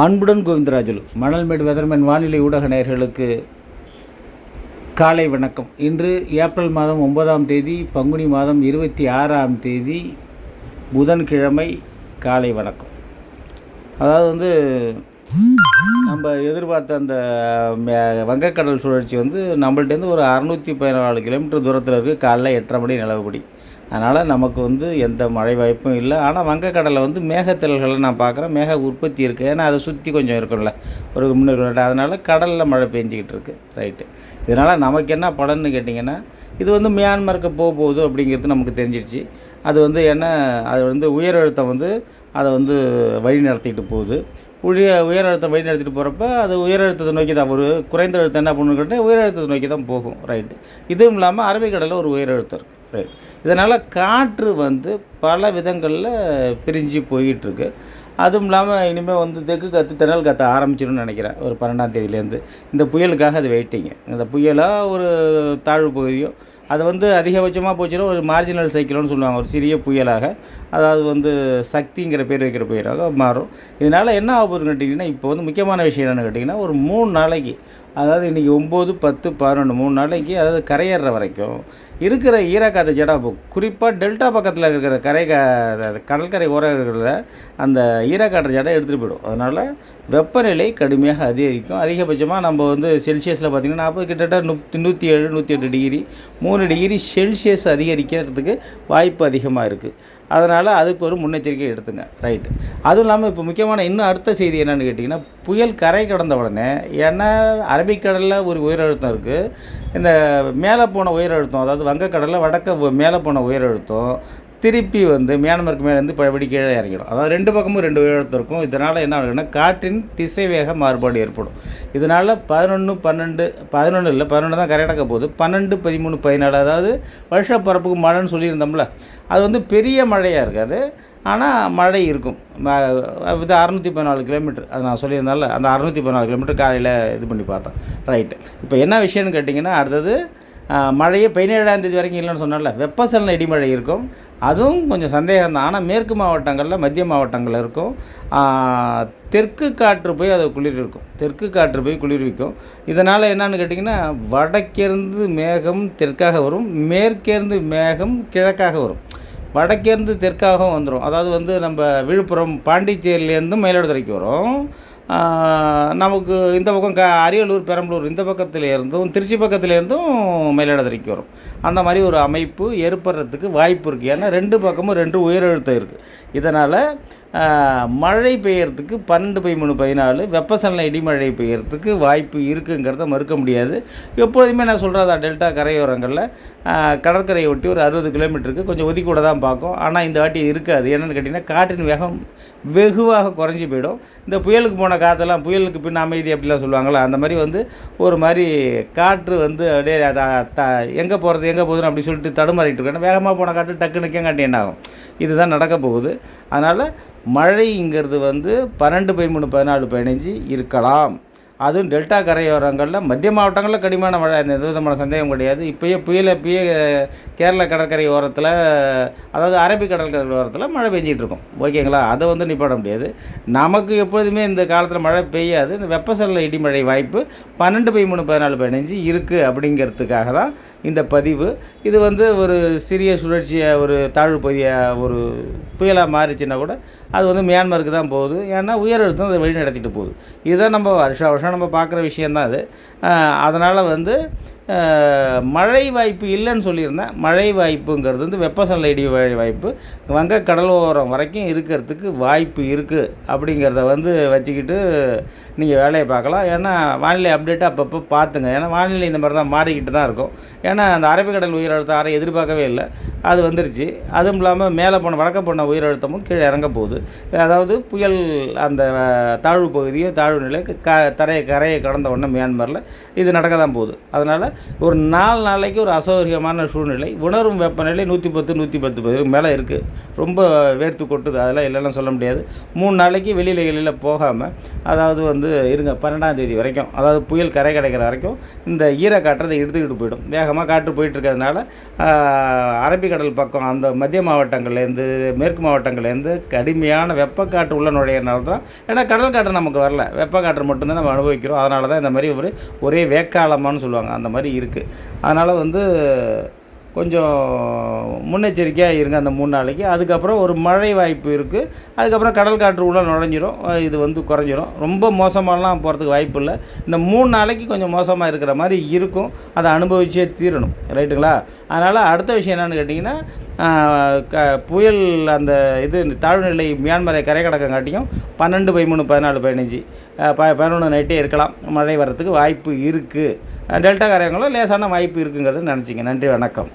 அன்புடன் கோவிந்தராஜுலு மணல்மேடு வெதர்மேன் வானிலை ஊடக நேயர்களுக்கு காலை வணக்கம். இன்று ஏப்ரல் மாதம் ஒன்பதாம் தேதி பங்குனி மாதம் இருபத்தி ஆறாம் தேதி புதன்கிழமை காலை வணக்கம். அதாவது வந்து நம்ம எதிர்பார்த்த அந்த வங்கக்கடல் சுழற்சி வந்து நம்மள்ட்டேருந்து ஒரு அறநூற்றி பதினாலு கிலோமீட்டர் தூரத்தில் இருக்குது காலைல எட்டரை மணி நிலவுபடி. அதனால் நமக்கு வந்து எந்த மழை வாய்ப்பும் இல்லை. ஆனால் வங்கக்கடலில் வந்து மேகத்திரல்களை நான் பார்க்குறேன். மேக உற்பத்தி இருக்குது ஏன்னா அதை சுற்றி கொஞ்சம் இருக்கும்ல. ஒரு முந்நூறு அதனால் கடலில் மழை பெஞ்சிக்கிட்டு இருக்கு. ரைட்டு இதனால் நமக்கு என்ன பலன்னு கேட்டிங்கன்னா இது வந்து மியான்மருக்கு போக போகுது அப்படிங்கிறது நமக்கு தெரிஞ்சிடுச்சு அது வந்து என்ன அது வந்து உயர் அழுத்தம் வந்து அதை வந்து வழி நடத்திக்கிட்டு போகுது. உழிய உயர் அழுத்தம் வழி நடத்திட்டு போகிறப்ப அது உயர் அழுத்தத்தை நோக்கி தான் ஒரு குறைந்த அழுத்தம் என்ன பண்ணுன்னு கேட்டால் உயர் அழுத்தத்தை நோக்கி தான் போகும். ரைட்டு இதுவும் இல்லாமல் அரபிக்கடலில் ஒரு உயர் அழுத்தம் இருக்குது ரைட் இதனால் காற்று வந்து பல விதங்களில் பிரிஞ்சு போயிட்டுருக்கு. அதுவும் இல்லாமல் இனிமேல் வந்து தெற்கு காற்று தென்னல் காற்று ஆரம்பிச்சிடும்னு நினைக்கிறேன் ஒரு பன்னெண்டாம் தேதியிலேருந்து. இந்த புயலுக்காக அது வெயிட்டிங்க இந்த புயலாக ஒரு தாழ்வு பகுதியோ அது வந்து அதிகபட்சமாக போச்சுன்னா ஒரு மார்ஜினல் சைக்கிள்னு சொல்லுவாங்க ஒரு சிறிய புயலாக. அதாவது வந்து சக்திங்கிற பேர் வைக்கிற புயலாக மாறும். இதனால் என்ன ஆகுதுன்னு கேட்டிங்கன்னா இப்போ வந்து முக்கியமான விஷயம் என்னென்னு கேட்டிங்கன்னா ஒரு மூணு நாளைக்கு அதாவது இன்றைக்கி ஒம்பது பத்து பதினொன்று மூணு நாளைக்கு அதாவது கரையேற வரைக்கும் இருக்கிற ஈரக்காற்று ஜடா குறிப்பாக டெல்டா பக்கத்தில் இருக்கிற கரை அதாவது கடற்கரை ஓரங்களில் அந்த ஈரக்காற்று ஜடை எடுத்துகிட்டு போயிடும். அதனால் வெப்பநிலை கடுமையாக அதிகரிக்கும். அதிகபட்சமாக நம்ம வந்து செல்சியஸில் பார்த்திங்கன்னா நாற்பது கிட்டத்தட்ட நூற்றி நூற்றி ஏழு நூற்றி எட்டு டிகிரி மூணு டிகிரி செல்சியஸ் அதிகரிக்கிறதுக்கு வாய்ப்பு அதிகமாக இருக்குது அதனால் அதுக்கு ஒரு முன்னெச்சரிக்கை எடுத்துங்க. ரைட்டு அதுவும் இல்லாமல் இப்போ முக்கியமான இன்னும் அடுத்த செய்தி என்னென்னு கேட்டிங்கன்னா புயல் கரை கடந்த உடனே ஏன்னா அரபிக்கடலில் ஒரு உயரழுத்தம் இருக்குது இந்த மேலே போன உயரழுத்தம் அதாவது வங்கக்கடலில் வடக்க மேலே போன உயரழுத்தம் திருப்பி வந்து மியான்மருக்கு மேலேருந்து பழபடி கீழே இறங்கிடும். அதாவது ரெண்டு பக்கமும் ரெண்டு உயரத்து இருக்கும் இதனால் என்ன ஆகுதுன்னா காற்றின் திசைவேக மாறுபாடு ஏற்படும். இதனால் பதினொன்று பன்னெண்டு பதினொன்று இல்லை பதினொன்று தான் கரெக்டாக போகுது. பன்னெண்டு பதிமூணு பதினாலு அதாவது வருஷப்பரப்புக்கு மழைன்னு சொல்லியிருந்தோம்ல அது வந்து பெரிய மழையாக இருக்காது. ஆனால் மழை இருக்கும். இது அறநூற்றி பதினாலு கிலோமீட்டர். அது நான் சொல்லியிருந்தால அந்த அறநூற்றி பதினாலு கிலோமீட்டர் காலையில் இது பண்ணி பார்த்தோம். ரைட்டு இப்போ என்ன விஷயம்னு கேட்டிங்கன்னா அடுத்தது மழையே பதினேழாம் தேதி வரைக்கும் இல்லைன்னு சொன்னால வெப்பசலன இடிமழை இருக்கும். அதுவும் கொஞ்சம் சந்தேகம் தான் ஆனால் மேற்கு மாவட்டங்களில் மத்திய மாவட்டங்களில் இருக்கும். தெற்கு காற்று போய் அது குளிர் இருக்கும் தெற்கு காற்று போய் குளிர்விக்கும். இதனால் என்னன்னு கேட்டிங்கன்னா வடக்கேருந்து மேகம் தெற்காக வரும். மேற்கேருந்து மேகம் கிழக்காக வரும். வடக்கேருந்து தெற்காகவும் வந்துடும் அதாவது வந்து நம்ம விழுப்புரம் பாண்டிச்சேரியிலேருந்து மயிலாடுதுறைக்கு வரும். நமக்கு இந்த பக்கம் க அரியலூர் பெரம்பலூர் இந்த பக்கத்துலேருந்தும் திருச்சி பக்கத்துலேருந்தும் மயிலாடுதுறைக்கு வரும். அந்த மாதிரி ஒரு அமைப்பு ஏற்படுறதுக்கு வாய்ப்பு இருக்குது ஏன்னா ரெண்டு பக்கமும் ரெண்டு உயரழுத்தம் இருக்குது இதனால் மழை பெய்யறதுக்கு பன்னெண்டு பதிமூணு பதினாலு வெப்பசலன இடிமழை பெய்யறதுக்கு வாய்ப்பு இருக்குங்கிறத மறுக்க முடியாது. எப்போதுமே நான் சொல்கிறதா டெல்டா கரையோரங்களில் கடற்கரையை ஒட்டி ஒரு அறுபது கிலோமீட்டருக்கு கொஞ்சம் ஒதுக்கூட தான் பார்க்கும். ஆனால் இந்த வாட்டி இருக்காது. என்னென்னு கேட்டிங்கன்னா காற்றின் வேகம் வெகுவாக குறைஞ்சி போயிடும். இந்த புயலுக்கு போன காற்றெல்லாம் புயலுக்கு பின் அமைதி அப்படிலாம் சொல்லுவாங்களா அந்த மாதிரி வந்து ஒரு மாதிரி காற்று வந்து அப்படியே எங்கே போகிறது எங்கே போகுதுன்னு அப்படி சொல்லிட்டு தடுமாறிட்டு இருக்கேன் வேகமாக போன காற்று டக்குன்னு நிற்கங்காட்டி என்ன ஆகும் இதுதான் நடக்க போகுது. அதனால் மழைங்கிறது வந்து பன்னெண்டு பதிமூணு பதினாலு பதினஞ்சு இருக்கலாம். அதுவும் டெல்டா கரையோரங்களில் மத்திய மாவட்டங்களில் கடிமான மழை அந்த எந்த விதமான சந்தேகம் கிடையாது. இப்போயே புயல இப்பயே கேரள கடற்கரை ஓரத்தில் அதாவது அரபிக் கடற்கரை ஓரத்தில் மழை பெஞ்சிட்டு இருக்கும் ஓகேங்களா? அதை வந்து நிப்பாட முடியாது. நமக்கு எப்பொழுதுமே இந்த காலத்தில் மழை பெய்யாது. இந்த வெப்பசலன இடிமழை வாய்ப்பு பன்னெண்டு பதிமூணு பதினாலு பதினஞ்சு இருக்குது அப்படிங்கிறதுக்காக தான் இந்த பதிவு. இது வந்து ஒரு சிறிய சுழற்சியை ஒரு தாழ்வு பகுதியாக ஒரு புயலாக மாறிச்சுன்னா கூட அது வந்து மியான்மருக்கு தான் போகுது. ஏன்னா உயர் அழுத்தம் அதை வழி நடத்திட்டு போகுது. இதுதான் நம்ம வருஷம் வருஷம் நம்ம பார்க்குற விஷயந்தான் அது. அதனால் வந்து மழை வாய்ப்பு இல்லைன்னு சொல்லியிருந்தேன். மழை வாய்ப்புங்கிறது வந்து வெப்பசலன இடி வாய்ப்பு. வங்க கடலோரம் வரைக்கும் இருக்கிறதுக்கு வாய்ப்பு இருக்குது அப்படிங்கிறத வந்து வச்சுக்கிட்டு நீங்கள் வேலையை பார்க்கலாம். ஏன்னா வானிலை அப்டேட்டை அப்பப்போ பார்த்துங்க. ஏன்னா வானிலை இந்த மாதிரி தான் மாறிக்கிட்டு தான் இருக்கும். ஏன்னா அந்த அரபிக்கடல் உயிரழுத்தம் யாரும் எதிர்பார்க்கவே இல்லை. அது வந்துருச்சு. அதுவும் இல்லாமல் மேலே போன வடக்க போன உயிரழுத்தமும் கீழே இறங்க போகுது. அதாவது புயல் அந்த தாழ்வு பகுதியோ தாழ்வு நிலை க தரையை கரையை கடந்த உடனே மியான்மரில் இது நடக்க தான் போகுது. அதனால் ஒரு நாலு நாளைக்கு ஒரு அசௌகரியமான சூழ்நிலை. உணரும் வெப்பநிலை நூற்றி பத்து நூற்றி பத்து மேலே இருக்குது ரொம்ப வேர்த்து கொட்டுது. அதெல்லாம் இல்லைலாம் சொல்ல முடியாது. மூணு நாளைக்கு வெளியில் வெளியில் போகாமல் அதாவது வந்து இருங்க பன்னெண்டாம் தேதி வரைக்கும் அதாவது புயல் கரை கிடைக்கிற வரைக்கும் இந்த ஈரக்காற்றதை எடுத்துக்கிட்டு போயிடும். வேகமாக காற்று போயிட்டுருக்கிறதுனால அரபிக்கடல் பக்கம் அந்த மத்திய மாவட்டங்கள்லேருந்து மேற்கு மாவட்டங்கள்லேருந்து கடுமையான வெப்பக்காற்று உள்ள நுழையிறனால தான் ஏன்னா கடல் காற்று நமக்கு வரல. வெப்பக்காற்று மட்டும்தான் நம்ம அனுபவிக்கிறோம். அதனால தான் இந்த மாதிரி ஒரு ஒரே வேக்காலமான்னு சொல்லுவாங்க. அந்த மாதிரி இருக்குது அதனால் வந்து கொஞ்சம் முன்னெச்சரிக்கையாக இருங்க அந்த மூணு நாளைக்கு. அதுக்கப்புறம் ஒரு மழை வாய்ப்பு இருக்குது அதுக்கப்புறம் கடல் காற்று உள்ளே நுழைஞ்சிரும். இது வந்து குறைஞ்சிரும். ரொம்ப மோசமாலாம் போகிறதுக்கு வாய்ப்பு இல்லை. இந்த மூணு நாளைக்கு கொஞ்சம் மோசமாக இருக்கிற மாதிரி இருக்கும். அதை அனுபவிச்சே தீரணும். ரைட்டுங்களா? அதனால் அடுத்த விஷயம் என்னென்னு கேட்டிங்கன்னா க புயல் அந்த இது தாழ்வுநிலை மியான்மரை கரை கடக்கங்காட்டியும் பன்னெண்டு பதிமூணு பதினாலு பதினஞ்சு. ப பதினொன்று நைட்டே இருக்கலாம். மழை வர்றதுக்கு வாய்ப்பு இருக்குது டெல்டா காரங்களும் லேசான வாய்ப்பு இருக்குங்கிறது நினச்சிங்க. நன்றி வணக்கம்.